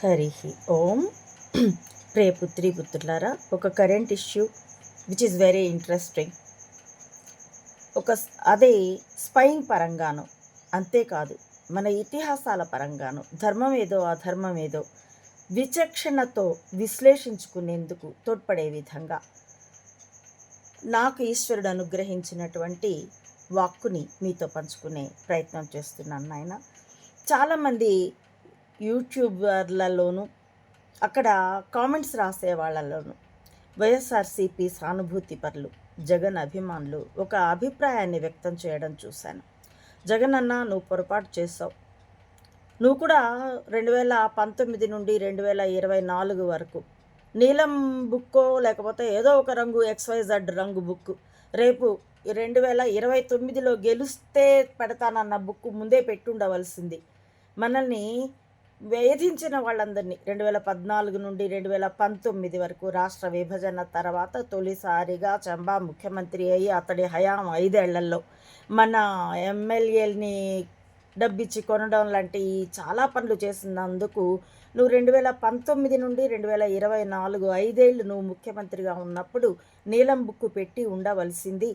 హరి ఓం. ప్రియ పుత్రి పుత్రులారా ఒక current issue which is very interesting ఒక అదే స్పైయింగ్ పరంగాను అంతేకాదు మన ఇతిహాసాల పరంగాను ధర్మం ఏదో అధర్మం ఏదో విచక్షణతో విశ్లేషించుకునేందుకు తోడ్పడే విధంగా నాకు ఈశ్వరుడు అనుగ్రహించినటువంటి వాక్కుని మీతో పంచుకునే ప్రయత్నం చేస్తున్నాను నాయన. చాలామంది యూట్యూబర్లలోనూ అక్కడ కామెంట్స్ రాసే వాళ్ళలోనూ వైఎస్ఆర్సీపీ సానుభూతి పరులు జగన్ అభిమానులు ఒక అభిప్రాయాన్ని వ్యక్తం చేయడం చూశాను. జగన్ అన్న నువ్వు పొరపాటు చేసావు నువ్వు కూడా రెండు వేల పంతొమ్మిది నుండి రెండు వేల ఇరవై నాలుగు వరకు నీలం బుక్కో లేకపోతే ఏదో ఒక రంగు ఎక్స్వైజెడ్ రంగు బుక్ రేపు రెండు వేల ఇరవై తొమ్మిదిలో గెలుస్తే పెడతానన్న బుక్ ముందే పెట్టుండవలసింది. మనల్ని వేధించిన వాళ్ళందరినీ రెండు వేల పద్నాలుగు నుండి రెండు వేల పంతొమ్మిది వరకు రాష్ట్ర విభజన తర్వాత తొలిసారిగా చంబా ముఖ్యమంత్రి అయ్యి అతడి హయాం ఐదేళ్ళలో మన ఎమ్మెల్యేలని డబ్బిచ్చి కొనడం లాంటి చాలా పనులు చేసినందుకు నువ్వు రెండు వేల పంతొమ్మిది నుండి రెండు వేల ఇరవై నాలుగు ఐదేళ్ళు నువ్వు ముఖ్యమంత్రిగా ఉన్నప్పుడు నీలం బుక్కు పెట్టి ఉండవలసింది.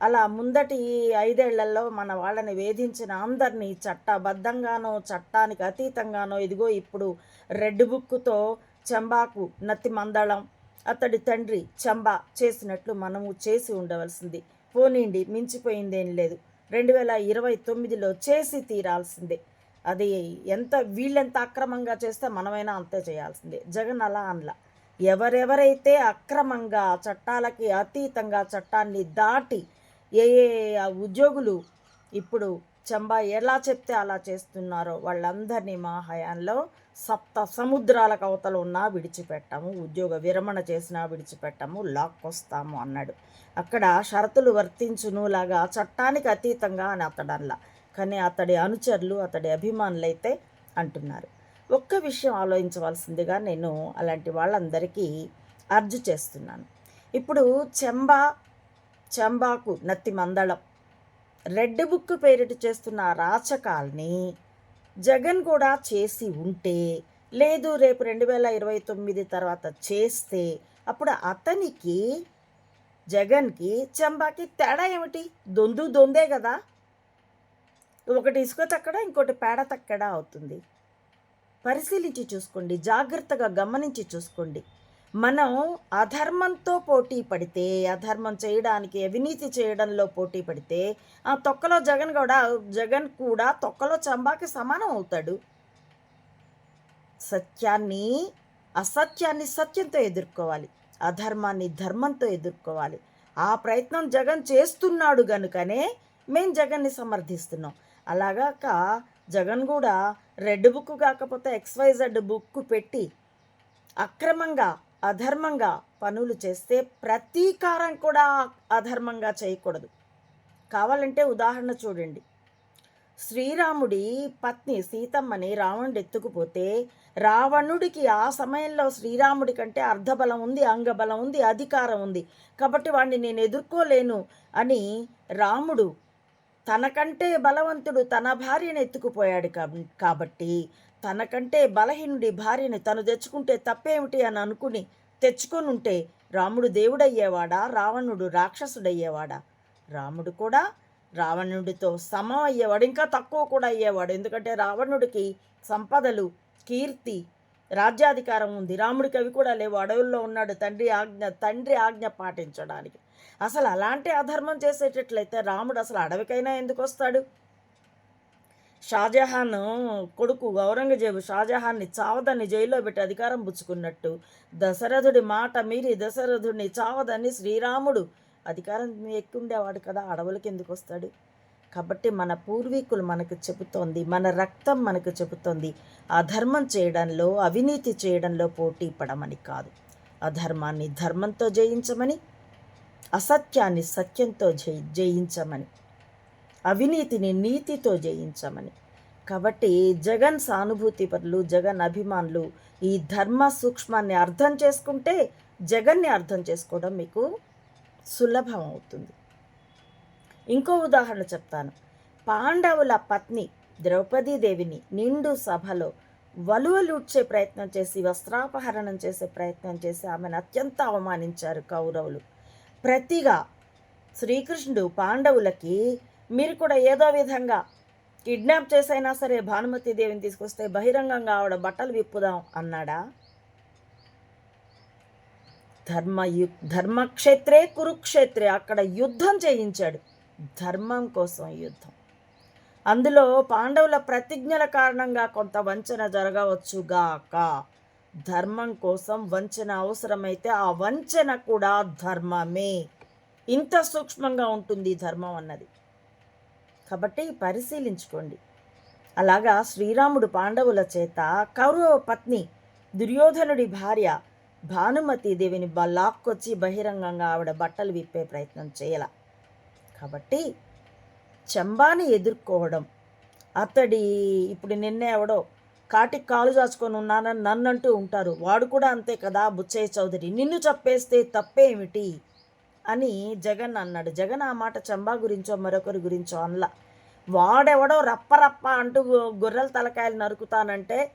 అలా ముందటి ఐదేళ్ళలో మన వాళ్ళని వేధించిన అందరినీ చట్టబద్ధంగానో చట్టానికి అతీతంగానో ఇదిగో ఇప్పుడు రెడ్ బుక్కుతో చంబాకు నత్తి మందళం అతడి తండ్రి చంబా చేసినట్లు మనము చేసి ఉండవలసింది. పోనీండి మించిపోయిందేం లేదు. రెండు వేల ఇరవై తొమ్మిదిలో చేసి తీరాల్సిందే. అది ఎంత వీళ్ళెంత అక్రమంగా చేస్తే మనమైనా అంతే చేయాల్సిందే. జగన్ అలా అనలా. ఎవరెవరైతే అక్రమంగా చట్టాలకి అతీతంగా చట్టాన్ని దాటి ఏ ఏ ఆ ఉద్యోగులు ఇప్పుడు చంబా ఎలా చెప్తే అలా చేస్తున్నారో వాళ్ళందరినీ మా హయాంలో సప్త సముద్రాలకు అవతల ఉన్నా విడిచిపెట్టాము ఉద్యోగ విరమణ చేసినా విడిచిపెట్టాము లాక్కొస్తాము అన్నాడు. అక్కడ షరతులు వర్తించును లాగా చట్టానికి అతీతంగా అని అతడల్లా కానీ అతడి అనుచరులు అతడి అభిమానులైతే అంటున్నారు. ఒక్క విషయం ఆలోచించవలసిందిగా నేను అలాంటి వాళ్ళందరికీ అర్జు చేస్తున్నాను. ఇప్పుడు చెంబా చంబాకు నత్తి మందళం. రెడ్ బుక్ పేరిట చేస్తున్న రాచకాల్ని జగన్ కూడా చేసి ఉంటే లేదు రేపు రెండు వేల ఇరవై తొమ్మిది తర్వాత చేస్తే అప్పుడు అతనికి జగన్కి చంబాకి తేడా ఏమిటి? దొందు దొందే కదా. ఒకటి ఇసుక తక్కడ ఇంకోటి పేడ తక్కడ అవుతుంది. పరిశీలించి చూసుకోండి జాగ్రత్తగా గమనించి చూసుకోండి. మనం అధర్మంతో పోటీ పడితే అధర్మం చేయడానికి అవినీతి చేయడంలో పోటీ పడితే ఆ తొక్కలో జగన్ కూడా జగన్ కూడా తొక్కలో చంబాకి సమానం అవుతాడు. సత్యాన్ని అసత్యాన్ని సత్యంతో ఎదుర్కోవాలి. అధర్మాన్ని ధర్మంతో ఎదుర్కోవాలి. ఆ ప్రయత్నం జగన్ చేస్తున్నాడు గనుకనే మేము జగన్ని సమర్థిస్తున్నాం. అలాగాక జగన్ కూడా రెడ్ బుక్ కాకపోతే ఎక్స్వైజెడ్ బుక్ పెట్టి అక్రమంగా అధర్మంగా పనులు చేస్తే ప్రతీకారం కూడా అధర్మంగా చేయకూడదు. కావాలంటే ఉదాహరణ చూడండి. శ్రీరాముడి పత్ని సీతమ్మని రావణుడు ఎత్తుకుపోతే రావణుడికి ఆ సమయంలో శ్రీరాముడి కంటే అర్ధబలం ఉంది అంగబలం ఉంది అధికారం ఉంది. కాబట్టి వాడిని నేను ఎదుర్కోలేను అని రాముడు తనకంటే బలవంతుడు తన భార్యను ఎత్తుకుపోయాడు కాబట్టి తనకంటే బలహీనుడి భార్యని తను తెచ్చుకుంటే తప్పేమిటి అని అనుకుని తెచ్చుకొని ఉంటే రాముడు దేవుడయ్యేవాడా? రావణుడు రాక్షసుడయ్యేవాడా? రాముడు కూడా రావణుడితో సమం అయ్యేవాడు ఇంకా తక్కువ కూడా అయ్యేవాడు. ఎందుకంటే రావణుడికి సంపదలు కీర్తి రాజ్యాధికారం ఉంది. రాముడికి అవి కూడా లేవు. అడవుల్లో ఉన్నాడు తండ్రి ఆజ్ఞ తండ్రి ఆజ్ఞ పాటించడానికి. అసలు అలాంటి అధర్మం చేసేటట్లయితే రాముడు అసలు అడవికైనా ఎందుకు వస్తాడు? షాజహాన్ కొడుకు ఔరంగజేబు షాజహాన్ని చావదని జైల్లో పెట్టి అధికారం పుచ్చుకున్నట్టు. దశరథుడి మాట మీరి దశరథుడిని చావదని శ్రీరాముడు. అధికారం ఎక్కుండేవాడు కదా అడవులకి ఎందుకు వస్తాడు? కాబట్టి మన పూర్వీకులు మనకు చెబుతోంది మన రక్తం మనకు చెబుతోంది అధర్మం చేయడంలో అవినీతి చేయడంలో పోటీ పడమని కాదు. అధర్మాన్ని ధర్మంతో జయించమని అసత్యాన్ని సత్యంతో జయి జయించమని. అవినీతిని నీతితో జయించమని. కాబట్టి జగన్ సానుభూతి పరులు జగన్ అభిమానులు ఈ ధర్మ సూక్ష్మాన్ని అర్థం చేసుకుంటే జగన్ని అర్థం చేసుకోవడం మీకు సులభం అవుతుంది. ఇంకో ఉదాహరణ చెప్తాను. పాండవుల పత్ని ద్రౌపదీదేవిని నిండు సభలో వలువలుడ్చే ప్రయత్నం చేసి వస్త్రాపహరణం చేసే ప్రయత్నం చేసి ఆమెను అత్యంత అవమానించారు కౌరవులు. ప్రతిగా శ్రీకృష్ణుడు పాండవులకి మీరు కూడా ఏదో విధంగా కిడ్నాప్ చేసైనా సరే భానుమతి దేవిని తీసుకొస్తే బహిరంగంగా ఆవిడ బట్టలు విప్పుదాం అన్నాడా? ధర్మ యు ధర్మక్షేత్రే కురుక్షేత్రే అక్కడ యుద్ధం చేయించాడు. ధర్మం కోసం యుద్ధం. అందులో పాండవుల ప్రతిజ్ఞల కారణంగా కొంత వంచన జరగవచ్చుగాక. ధర్మం కోసం వంచన అవసరమైతే ఆ వంచన కూడా ధర్మమే. ఇంత సూక్ష్మంగా ఉంటుంది ధర్మం అన్నది. కాబట్టి పరిశీలించుకోండి. అలాగా శ్రీరాముడు పాండవుల చేత కౌరవ పత్ని దుర్యోధనుడి భార్య భానుమతి దేవిని బ- లాక్కొచ్చి బహిరంగంగా ఆవిడ బట్టలు విప్పే ప్రయత్నం చేయాల. కాబట్టి చంబాని ఎదుర్కోవడం అతడి ఇప్పుడు నిన్నే ఎవడో కాటికి కాలు చాచుకొని ఉన్నానని నన్ను అంటూ ఉంటారు. వాడు కూడా అంతే కదా బుచ్చయ్య చౌదరి. నిన్ను చెప్పేస్తే తప్పేమిటి? అని జగన్ అన్నాడు. జగన్ ఆ మాట చంబా గురించో మరొకరి గురించో అనలా. వాడెవడో రప్ప రప్ప అంటూ గొర్రెల తలకాయలు నరుకుతానంటే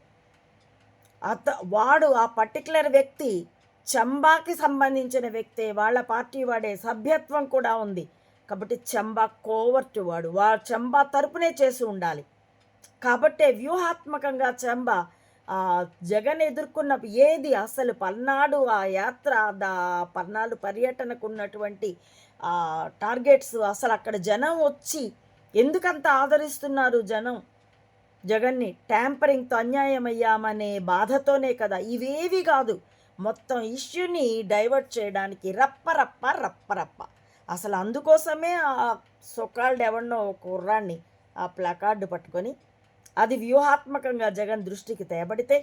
అత వాడు ఆ పర్టికులర్ వ్యక్తి చంబాకి సంబంధించిన వ్యక్తే. వాళ్ళ పార్టీ వాడే సభ్యత్వం కూడా ఉంది. కాబట్టి చంబా కోవర్టు వాడు. వా చంబా తరపునే చేసి ఉండాలి. కాబట్టే వ్యూహాత్మకంగా చంబా జగన్ ఎదుర్కొన్న ఏది అసలు పల్నాడు ఆ యాత్ర దా పల్నాడు పర్యటనకు ఉన్నటువంటి ఆ టార్గెట్స్ అసలు అక్కడ జనం వచ్చి ఎందుకంత ఆదరిస్తున్నారు జనం? జగన్ని ట్యాంపరింగ్తో అన్యాయమయ్యామనే బాధతోనే కదా. ఇవేవి కాదు. మొత్తం ఇష్యూని డైవర్ట్ చేయడానికి రప్ప రప్ప రప్ప రప్ప. అసలు అందుకోసమే ఆ సొకాల్డ్ ఎవరినో కుర్రాన్ని ఆ ప్లకార్డు పట్టుకొని అది వ్యూహాత్మకంగా జగన్ దృష్టికి తేబడితే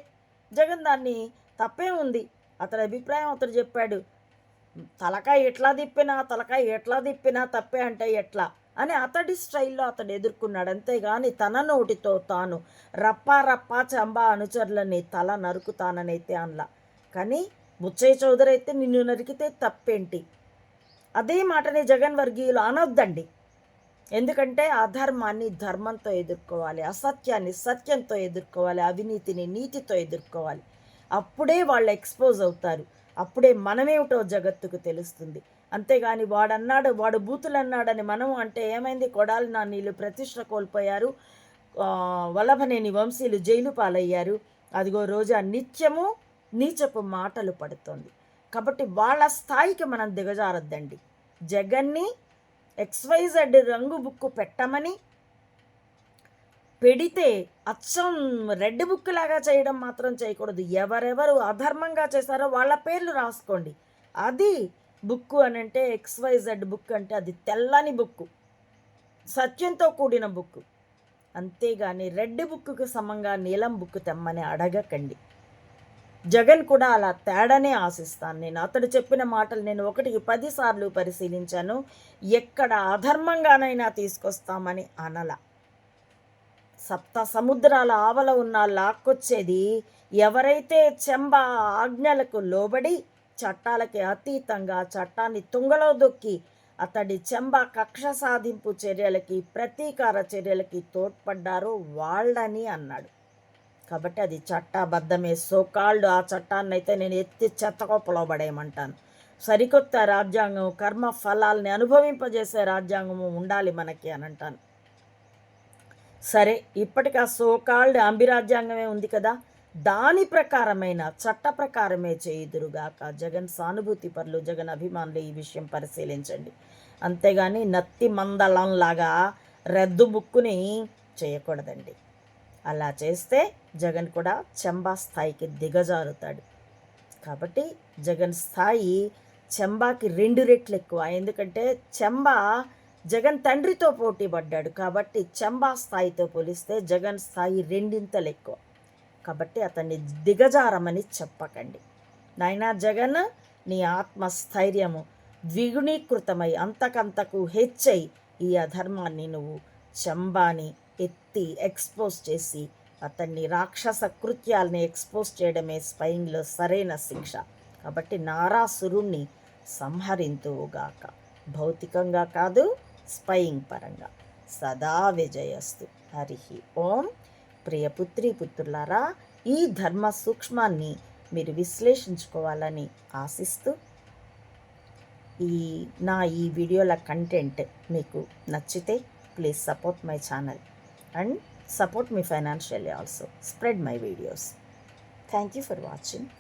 జగన్ దాన్ని తప్పే ఉంది. అతని అభిప్రాయం అతడు చెప్పాడు తలకాయ ఎట్లా తిప్పినా తలకాయ ఎట్లా తిప్పినా తప్పే అంటే ఎట్లా? అని అతడి స్టైల్లో అతడు ఎదుర్కొన్నాడు. అంతేగాని తన నోటితో తాను రప్పా రప్పా చంబా అనుచరులని తల నరుకుతాననైతే అనలా. కానీ ముచ్చయ్య చౌదరి అయితే నిన్ను నరికితే తప్పేంటి? అదే మాటని జగన్ వర్గీయులు అనొద్దండి. ఎందుకంటే అధర్మాన్ని ధర్మంతో ఎదుర్కోవాలి అసత్యాన్ని సత్యంతో ఎదుర్కోవాలి అవినీతిని నీతితో ఎదుర్కోవాలి. అప్పుడే వాళ్ళు ఎక్స్పోజ్ అవుతారు. అప్పుడే మనమేమిటో జగత్తుకు తెలుస్తుంది. అంతేగాని వాడన్నాడు వాడు బూతులు అన్నాడని మనం అంటే ఏమైంది? కొడాలి నా నీళ్ళు ప్రతిష్ట కోల్పోయారు. వల్లభనేని వంశీలు జైలు పాలయ్యారు. అదిగో రోజా నిత్యము నీచపు మాటలు పడుతోంది. కాబట్టి వాళ్ళ స్థాయికి మనం దిగజారొద్దండి. జగన్ని ఎక్స్వైజెడ్ రంగు బుక్ పెట్టమని పెడితే అచ్చం రెడ్ బుక్ లాగా చేయడం మాత్రం చేయకూడదు. ఎవరెవరు అధర్మంగా చేశారో వాళ్ళ పేర్లు రాసుకోండి. అది బుక్ అని అంటే ఎక్స్వైజెడ్ బుక్ అంటే అది తెల్లని బుక్. సత్యంతో కూడిన బుక్. అంతేగాని రెడ్ బుక్కు సమంగా నీలం బుక్ తెమ్మని అడగకండి. జగన్ కూడా అలా తేడానే ఆశిస్తాను. నేను అతడు చెప్పిన మాటలు నేను ఒకటికి పదిసార్లు పరిశీలించాను. ఎక్కడ అధర్మంగానైనా తీసుకొస్తామని అనల. సప్త సముద్రాల ఆవల ఉన్న లాక్కొచ్చేది ఎవరైతే చెంబ ఆజ్ఞలకు లోబడి చట్టాలకి అతీతంగా చట్టాన్ని తుంగలో దొక్కి అతడి చెంబ కక్ష సాధింపు చర్యలకి ప్రతీకార చర్యలకి తోడ్పడ్డారో వాళ్ళని అన్నాడు. కాబట్టి అది చట్టబద్ధమే. సోకాళ్ళు ఆ చట్టాన్ని అయితే నేను ఎత్తి చెత్తకొప్పలో పడేయమంటాను సరికొత్త రాజ్యాంగం కర్మ ఫలాల్ని అనుభవింపజేసే రాజ్యాంగము ఉండాలి మనకి అని అంటాను. సరే ఇప్పటికి ఆ సోకాల్డ్ అంబి రాజ్యాంగమే ఉంది కదా. దాని ప్రకారమైన చట్ట ప్రకారమే చేయుదురుగాక. జగన్ సానుభూతి పరులు జగన్ అభిమానులు ఈ విషయం పరిశీలించండి. అంతేగాని నత్తి మందలంలాగా రద్దు బుక్కుని చేయకూడదండి. అలా చేస్తే జగన్ కూడా చెంబా స్థాయికి దిగజారుతాడు. కాబట్టి జగన్ స్థాయి చెంబాకి రెండు రెట్లు ఎక్కువ. ఎందుకంటే చెంబా జగన్ తండ్రితో పోటీ పడ్డాడు. కాబట్టి చెంబా స్థాయితో పోలిస్తే జగన్ స్థాయి రెండింతలు ఎక్కువ. కాబట్టి అతన్ని దిగజారమని చెప్పకండి. నాయనా జగన్ నీ ఆత్మస్థైర్యము ద్విగుణీకృతమై అంతకంతకు హెచ్చై ఈ అధర్మాన్ని నువ్వు చంబాని ఎత్తి ఎక్స్పోజ్ చేసి అతన్ని రాక్షస కృత్యాల్ని ఎక్స్పోజ్ చేయడమే స్పైయింగ్లో సరైన శిక్ష. కాబట్టి నారాసురుణ్ణి సంహరింతువుగాక భౌతికంగా కాదు స్పయింగ్ పరంగా. సదా విజయస్తు. హరి ఓం. ప్రియపుత్రి పుత్రులారా ఈ ధర్మ సూక్ష్మాన్ని మీరు విశ్లేషించుకోవాలని ఆశిస్తూ ఈ నా ఈ వీడియోల కంటెంట్ మీకు నచ్చితే please support my channel and support me financially also. Spread my videos. Thank you for watching.